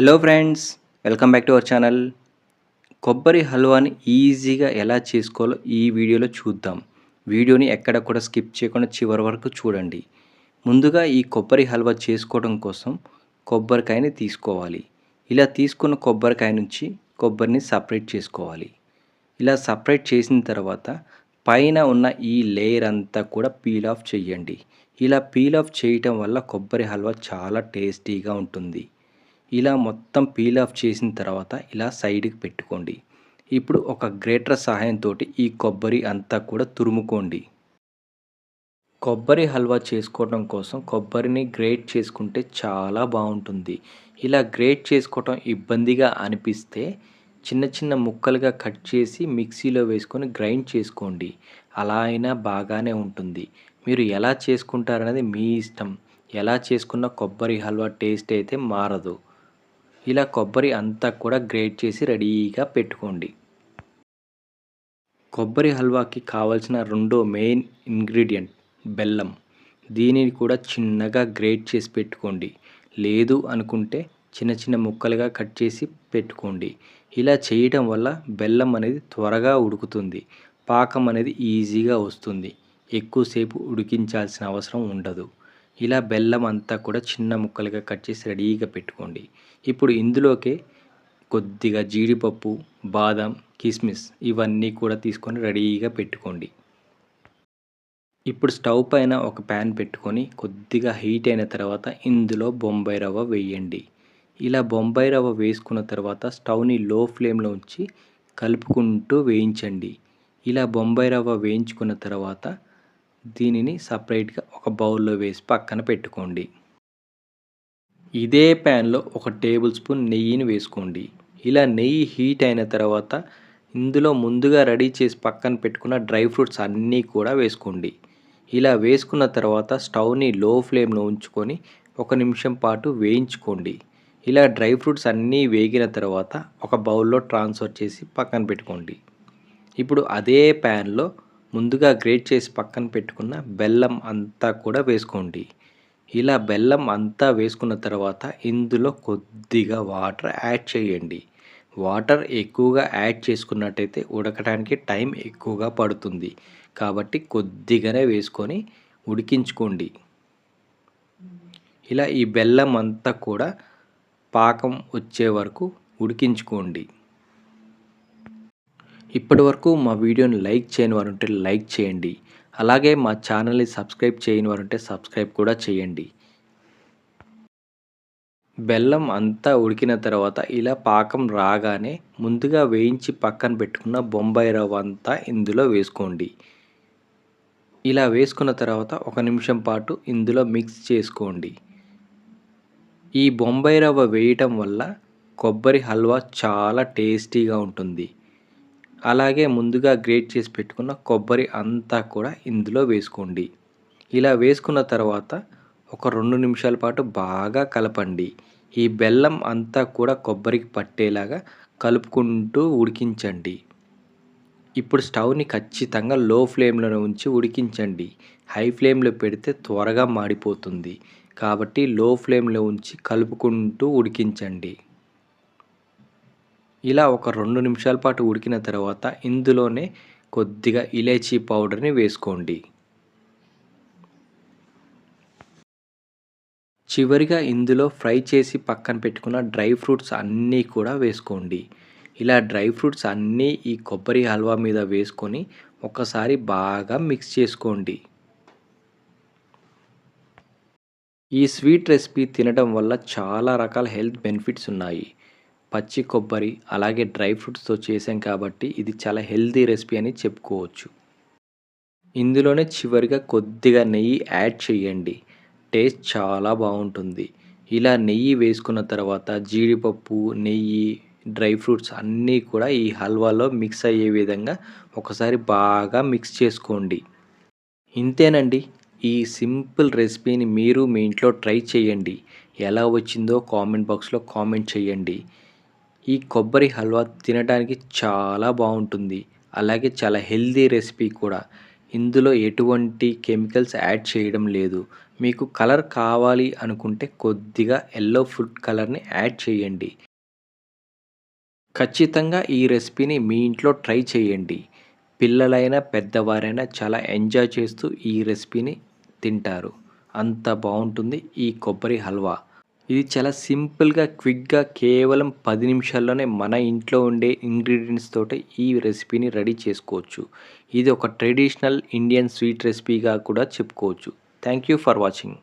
Hello friends welcome back to our channel కొబ్బరి హల్వాని ఈజీగా ఎలా చేసుకోవాలో ఈ వీడియోలో చూద్దాం. వీడియోని ఎక్కడ కూడా స్కిప్ చేయకుండా చివరి వరకు చూడండి. ముందుగా ఈ కొబ్బరి హల్వా చేసుకోవడం కోసం కొబ్బరికాయని తీసుకోవాలి. ఇలా తీసుకున్న కొబ్బరికాయ నుంచి కొబ్బరిని సపరేట్ చేసుకోవాలి. ఇలా సపరేట్ చేసిన తర్వాత పైన ఉన్న ఈ లేయర్ అంతా కూడా పీల్ ఆఫ్ చేయండి. ఇలా పీల్ ఆఫ్ చేయటం వల్ల కొబ్బరి హల్వా చాలా టేస్టీగా ఉంటుంది. ఇలా మొత్తం పీల్ ఆఫ్ చేసిన తర్వాత ఇలా సైడ్కి పెట్టుకోండి. ఇప్పుడు ఒక గ్రేటర్ సహాయంతో ఈ కొబ్బరి అంతా కూడా తురుముకోండి. కొబ్బరి హల్వా చేసుకోవడం కోసం కొబ్బరిని గ్రేట్ చేసుకుంటే చాలా బాగుంటుంది. ఇలా గ్రేట్ చేసుకోవటం ఇబ్బందిగా అనిపిస్తే చిన్న చిన్న ముక్కలుగా కట్ చేసి మిక్సీలో వేసుకొని గ్రైండ్ చేసుకోండి. అలా అయినా బాగానే ఉంటుంది. మీరు ఎలా చేసుకుంటారనేది మీ ఇష్టం. ఎలా చేసుకున్న కొబ్బరి హల్వా టేస్ట్ అయితే మారదు. ఇలా కొబ్బరి అంతా కూడా గ్రేట్ చేసి రెడీగా పెట్టుకోండి. కొబ్బరి హల్వాకి కావాల్సిన రెండో మెయిన్ ఇంగ్రీడియంట్ బెల్లం. దీనిని కూడా చిన్నగా గ్రేట్ చేసి పెట్టుకోండి. లేదు అనుకుంటే చిన్న చిన్న ముక్కలుగా కట్ చేసి పెట్టుకోండి. ఇలా చేయటం వల్ల బెల్లం అనేది త్వరగా ఉడుకుతుంది. పాకం అనేది ఈజీగా వస్తుంది. ఎక్కువసేపు ఉడికించాల్సిన అవసరం ఉండదు. ఇలా బెల్లం అంతా కూడా చిన్న ముక్కలుగా కట్ చేసి రెడీగా పెట్టుకోండి. ఇప్పుడు ఇందులోకే కొద్దిగా జీడిపప్పు బాదం కిస్మిస్ ఇవన్నీ కూడా తీసుకొని రెడీగా పెట్టుకోండి. ఇప్పుడు స్టవ్ పైన ఒక ప్యాన్ పెట్టుకొని కొద్దిగా హీట్ అయిన తర్వాత ఇందులో బొంబాయి రవ్వ వేయండి. ఇలా బొంబాయి రవ్వ వేసుకున్న తర్వాత స్టవ్ని లో ఫ్లేమ్లో ఉంచి కలుపుకుంటూ వేయించండి. ఇలా బొంబాయి రవ్వ వేయించుకున్న తర్వాత దీనిని సపరేట్గా ఒక బౌల్లో వేసి పక్కన పెట్టుకోండి. ఇదే ప్యాన్లో ఒక టేబుల్ స్పూన్ నెయ్యిని వేసుకోండి. ఇలా నెయ్యి హీట్ అయిన తర్వాత ఇందులో ముందుగా రెడీ చేసి పక్కన పెట్టుకున్న డ్రై ఫ్రూట్స్ అన్నీ కూడా వేసుకోండి. ఇలా వేసుకున్న తర్వాత స్టవ్ని లో ఫ్లేమ్లో ఉంచుకొని ఒక నిమిషం పాటు వేయించుకోండి. ఇలా డ్రై ఫ్రూట్స్ అన్నీ వేగిన తర్వాత ఒక బౌల్లో ట్రాన్స్ఫర్ చేసి పక్కన పెట్టుకోండి. ఇప్పుడు అదే ప్యాన్లో ముందుగా గ్రేట్ చేసి పక్కన పెట్టుకున్న బెల్లం అంతా కూడా వేసుకోండి. ఇలా బెల్లం అంతా వేసుకున్న తర్వాత ఇందులో కొద్దిగా వాటర్ యాడ్ చేయండి. వాటర్ ఎక్కువగా యాడ్ చేసుకున్నట్టయితే ఉడకడానికి టైం ఎక్కువగా పడుతుంది. కాబట్టి కొద్దిగానే వేసుకొని ఉడికించుకోండి. ఇలా ఈ బెల్లం అంతా కూడా పాకం వచ్చే వరకు ఉడికించుకోండి. ఇప్పటి వరకు మా వీడియోని లైక్ చేయని వారు ఉంటే లైక్ చేయండి. అలాగే మా ఛానల్ని సబ్స్క్రైబ్ చేయని వారు ఉంటే సబ్స్క్రైబ్ కూడా చేయండి. బెల్లం అంతా ఉడికిన తర్వాత ఇలా పాకం రాగానే ముందుగా వేయించి పక్కన పెట్టుకున్న బొంబాయి రవ్వ అంతా ఇందులో వేసుకోండి. ఇలా వేసుకున్న తర్వాత ఒక నిమిషం పాటు ఇందులో మిక్స్ చేసుకోండి. ఈ బొంబాయి రవ్వ వేయటం వల్ల కొబ్బరి హల్వా చాలా టేస్టీగా ఉంటుంది. అలాగే ముందుగా గ్రేట్ చేసి పెట్టుకున్న కొబ్బరి అంతా కూడా ఇందులో వేసుకోండి. ఇలా వేసుకున్న తర్వాత ఒక రెండు నిమిషాల పాటు బాగా కలపండి. ఈ బెల్లం అంతా కూడా కొబ్బరికి పట్టేలాగా కలుపుకుంటూ ఉడికించండి. ఇప్పుడు స్టవ్ని ఖచ్చితంగా లో ఫ్లేమ్లో ఉంచి ఉడికించండి. హై ఫ్లేమ్లో పెడితే త్వరగా మాడిపోతుంది. కాబట్టి లో ఫ్లేమ్లో ఉంచి కలుపుకుంటూ ఉడికించండి. ఇలా ఒక రెండు నిమిషాల పాటు ఉడికిన తర్వాత ఇందులోనే కొద్దిగా ఇలాచీ పౌడర్ని వేసుకోండి. చివరిగా ఇందులో ఫ్రై చేసి పక్కన పెట్టుకున్న డ్రై ఫ్రూట్స్ అన్నీ కూడా వేసుకోండి. ఇలా డ్రై ఫ్రూట్స్ అన్నీ ఈ కొబ్బరి హల్వా మీద వేసుకొని ఒకసారి బాగా మిక్స్ చేసుకోండి. ఈ స్వీట్ రెసిపీ తినడం వల్ల చాలా రకాల హెల్త్ బెనిఫిట్స్ ఉన్నాయి. పచ్చి కొబ్బరి అలాగే డ్రై ఫ్రూట్స్తో చేసాం కాబట్టి ఇది చాలా హెల్తీ రెసిపీ అని చెప్పుకోవచ్చు. ఇందులోనే చివరిగా కొద్దిగా నెయ్యి యాడ్ చేయండి. టేస్ట్ చాలా బాగుంటుంది. ఇలా నెయ్యి వేసుకున్న తర్వాత జీడిపప్పు నెయ్యి డ్రై ఫ్రూట్స్ అన్నీ కూడా ఈ హల్వాలో మిక్స్ అయ్యే విధంగా ఒకసారి బాగా మిక్స్ చేసుకోండి. ఇంతేనండి. ఈ సింపుల్ రెసిపీని మీరు మీ ఇంట్లో ట్రై చేయండి. ఎలా వచ్చిందో కామెంట్ బాక్స్లో కామెంట్ చేయండి. ఈ కొబ్బరి హల్వా తినడానికి చాలా బాగుంటుంది. అలాగే చాలా హెల్దీ రెసిపీ కూడా. ఇందులో ఎటువంటి కెమికల్స్ యాడ్ చేయడం లేదు. మీకు కలర్ కావాలి అనుకుంటే కొద్దిగా ఎల్లో ఫుడ్ కలర్ని యాడ్ చేయండి. ఖచ్చితంగా ఈ రెసిపీని మీ ఇంట్లో ట్రై చేయండి. పిల్లలైనా పెద్దవారైనా చాలా ఎంజాయ్ చేస్తూ ఈ రెసిపీని తింటారు. అంత బాగుంటుంది ఈ కొబ్బరి హల్వా. ఇది చాలా సింపుల్గా క్విక్గా కేవలం పది నిమిషాల్లోనే మన ఇంట్లో ఉండే ఇంగ్రీడియంట్స్ తోటి ఈ రెసిపీని రెడీ చేసుకోవచ్చు. ఇది ఒక ట్రెడిషనల్ ఇండియన్ స్వీట్ రెసిపీగా కూడా చెప్పుకోవచ్చు. Thank you for watching.